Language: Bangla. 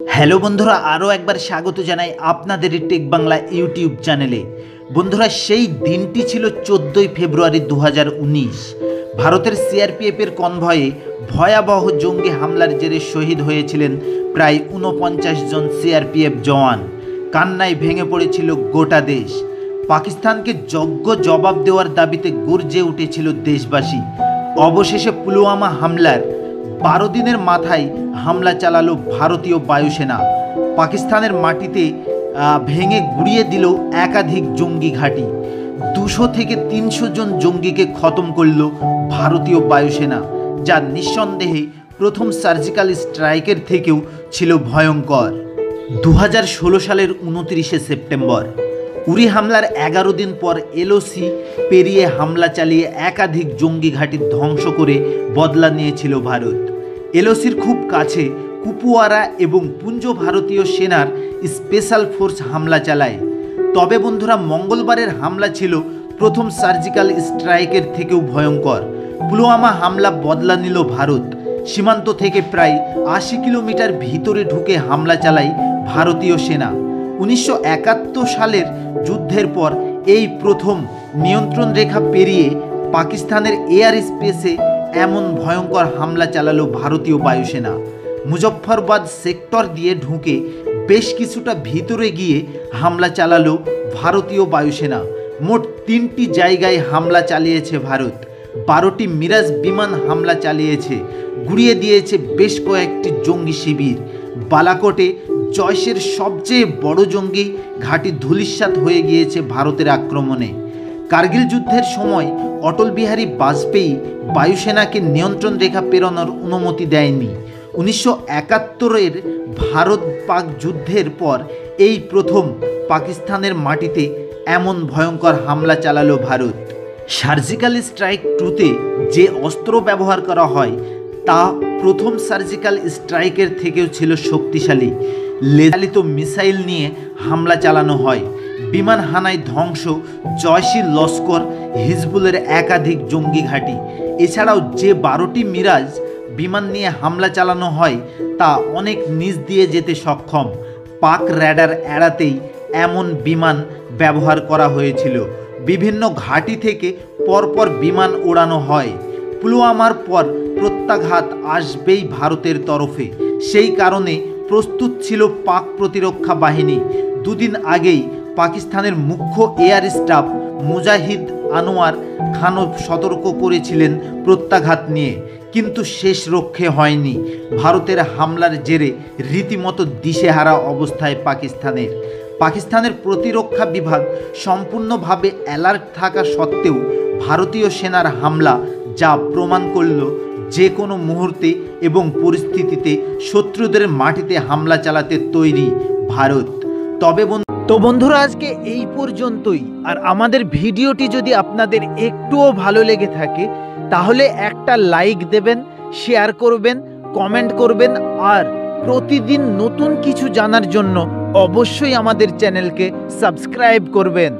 হ্যালো বন্ধুরা, আরও একবার স্বাগত জানাই আপনাদের টেক বাংলা ইউটিউব চ্যানেলে। বন্ধুরা, সেই দিনটি ছিল চোদ্দোই ফেব্রুয়ারি দু হাজার উনিশ। ভারতের সিআরপিএফের কনভয়ে ভয়াবহ জঙ্গি হামলার জেরে শহীদ হয়েছিলেন প্রায় ঊনপঞ্চাশ জন সিআরপিএফ জওয়ান। কান্নায় ভেঙে পড়েছিল গোটা দেশ। পাকিস্তানকে যোগ্য জবাব দেওয়ার দাবিতে গর্জে উঠেছিল দেশবাসী। অবশেষে পুলওয়ামা হামলার বারো দিনের মাথায় হামলা চালালো ভারতীয় বায়ুসেনা। পাকিস্তানের মাটিতে ভেঙে গুড়িয়ে দিল একাধিক জঙ্গি ঘাঁটি। দুশো থেকে তিনশো জন জঙ্গিকে খতম করল ভারতীয় বায়ুসেনা, যা নিঃসন্দেহে প্রথম সার্জিক্যাল স্ট্রাইকের থেকেও ছিল ভয়ঙ্কর। দু হাজার ষোলো সালের উনত্রিশে সেপ্টেম্বর, উরি হামলার এগারো দিন পর এলওসি পেরিয়ে হামলা চালিয়ে একাধিক জঙ্গি ঘাঁটি ধ্বংস করে বদলা নিয়েছিল ভারত। এলওসির খুব কাছে কুপুয়ারা এবং পুঞ্জ ভারতীয় সেনার স্পেশাল ফোর্স হামলা চালায়। তবে বন্ধুরা, মঙ্গলবারের হামলা ছিল প্রথম সার্জিক্যাল স্ট্রাইকের থেকেও ভয়ঙ্কর। পুলওয়ামা হামলা বদলা নিল ভারত। সীমান্ত থেকে প্রায় আশি কিলোমিটার ভিতরে ঢুকে হামলা চালায় ভারতীয় সেনা। উনিশশো একাত্তর সালের যুদ্ধের পর এই প্রথম নিয়ন্ত্রণ রেখা পেরিয়ে পাকিস্তানের এয়ার স্পেসে এমন ভয়ঙ্কর হামলা চালালো ভারতীয় বায়ুসেনা। মুজফ্ফরবাদ সেক্টর দিয়ে ঢুকে বেশ কিছুটা ভিতরে গিয়ে হামলা চালালো ভারতীয় বায়ুসেনা। মোট তিনটি জায়গায় হামলা চালিয়েছে ভারত। বারোটি মিরাজ বিমান হামলা চালিয়েছে, গুড়িয়ে দিয়েছে বেশ কয়েকটি জঙ্গি শিবির। বালাকোটে জয়সের সবচেয়ে বড় জঙ্গি ঘাঁটি ধূলিসাৎ হয়ে গিয়েছে ভারতের আক্রমণে। কার্গিল যুদ্ধের সময় অটল বিহারী বাজপেয়ী বায়ুসেনাকে নিয়ন্ত্রণ রেখা পেরোনোর অনুমতি দেয়নি। উনিশশো একাত্তরের ভারত পাক যুদ্ধের পর এই প্রথম পাকিস্তানের মাটিতে এমন ভয়ঙ্কর হামলা চালালো ভারত। সার্জিক্যাল স্ট্রাইক টুতে যে অস্ত্র ব্যবহার করা হয়, তা প্রথম সার্জিক্যাল স্ট্রাইকের থেকেও ছিল শক্তিশালী। লেজালিত মিসাইল নিয়ে হামলা চালানো হয়। বিমান হানায় ধ্বংস, জয়সী লস্কর, হিজবুলের একাধিক জঙ্গি ঘাঁটি। এছাড়াও যে বারোটি মিরাজ বিমান নিয়ে হামলা চালানো হয়, তা অনেক নিচ দিয়ে যেতে সক্ষম। পাক র্যাডার এড়াতেই এমন বিমান ব্যবহার করা হয়েছিল। বিভিন্ন ঘাঁটি থেকে পরপর বিমান ওড়ানো হয়। পুলওয়ামার পর প্রত্যাঘাত আসবেই ভারতের তরফে। সেই কারণে প্রস্তুত ছিল পাক প্রতিরক্ষা বাহিনী। দুদিন আগেই পাকিস্তানের মুখ্য এয়ার স্টাফ মুজাহিদ আনোয়ার খানও সতর্ক করেছিলেন প্রত্যাঘাত নিয়ে, কিন্তু শেষ রক্ষে হয়নি। ভারতের হামলার জেরে রীতিমতো দিশেহারা অবস্থায় পাকিস্তানের। পাকিস্তানের প্রতিরক্ষা বিভাগ সম্পূর্ণভাবে অ্যালার্ট থাকা সত্ত্বেও ভারতীয় সেনার হামলা যা প্রমাণ করল যে কোনো মুহূর্তে এবং পরিস্থিতিতে শত্রুদের মাটিতে হামলা চালাতে তৈরি ভারত। তবে তো বন্ধুরা, আজকে এই পর্যন্তই। আর আমাদের ভিডিওটি যদি আপনাদের একটুও ভালো লেগে থাকে, তাহলে একটা লাইক দেবেন, শেয়ার করবেন, কমেন্ট করবেন, আর প্রতিদিন নতুন কিছু জানার জন্য অবশ্যই আমাদের চ্যানেলকে সাবস্ক্রাইব করবেন।